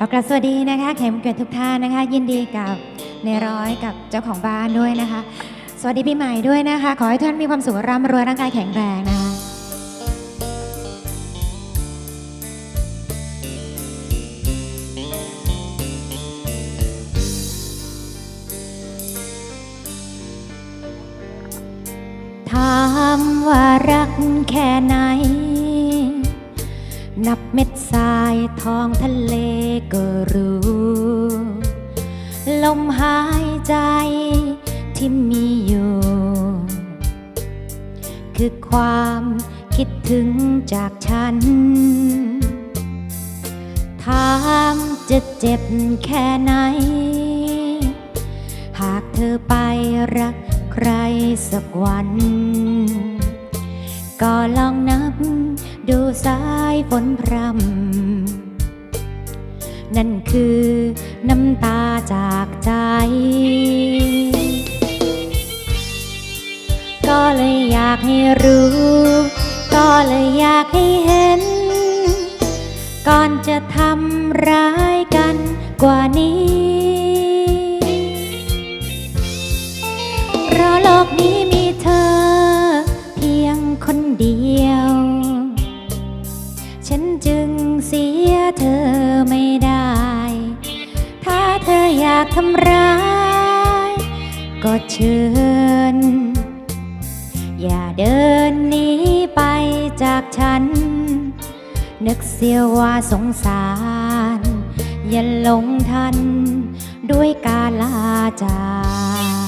ขอกราบสวัสดีนะคะแขกผู้เกียรติทุกท่านนะคะ ยินดีกับในร้อยกับเจ้าของบ้านด้วยนะคะ สวัสดีปีใหม่ด้วยนะคะ ขอให้ท่านมีความสุขร่ำรวยร่างกายแข็งแรงนะคะถามว่ารักแค่ไหน นับเม็ดทรายท้องทะเลก็รู้ ลมหายใจที่มีอยู่ คือความคิดถึงจากฉัน ถามจะเจ็บแค่ไหน หากเธอไปรักใครสักวัน ก็ลองนับ ดูสายฝนพรำนั่นคือน้ำตาจากใจ ก็เลยอยากให้รู้ ก็เลยอยากให้เห็น ก่อนจะทำร้ายกันกว่านี้ เพราะโลกนี้ ฉันจึงเสียเธอไม่ได้ ถ้าเธออยากทำร้าย ก็เชิญ อย่าเดินหนีไปจากฉัน นึกเสียว่าสงสาร อย่าหลงทันด้วยการลาจาถ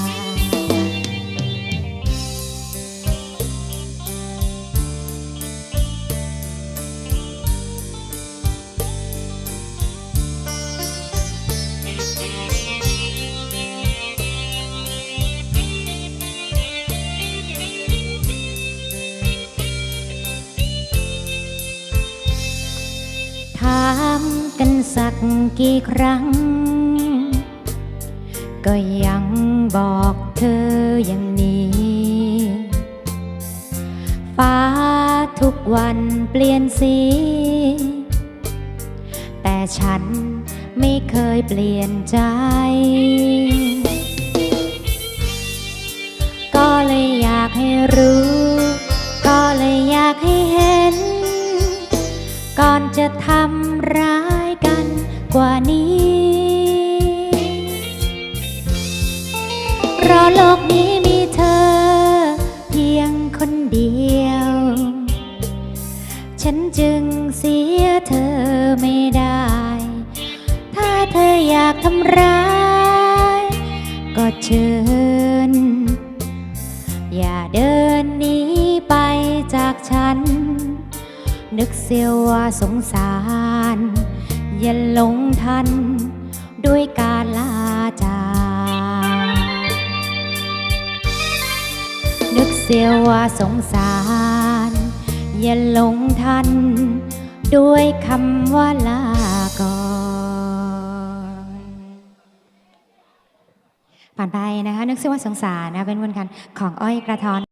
กี่ครั้ง ก็ยังบอกเธออย่างนี้ ฟ้าทุกวันเปลี่ยนสี แต่ฉันไม่เคยเปลี่ยนใจ ก็เลยอยากให้รู้ ก็เลยอยากให้เห็น ก่อนจะทำร้าย กว่านี้ เพราะโลกนี้มีเธอ เพียงคนเดียว ฉันจึงเสียเธอไม่ได้ ถ้าเธออยากทำร้าย ก็เชิญ อย่าเดินหนีไปจากฉัน นึกเสียว่าสงสาร อย่าหลงทัน ด้วยการลาจากนึกเสียว่าสงสาร อย่าหลงทัน ด้วยคำว่าลาก่อนผ่านไปนะคะ นึกเสียว่าสงสารนะเป็นวันกันของอ้อยกระทอน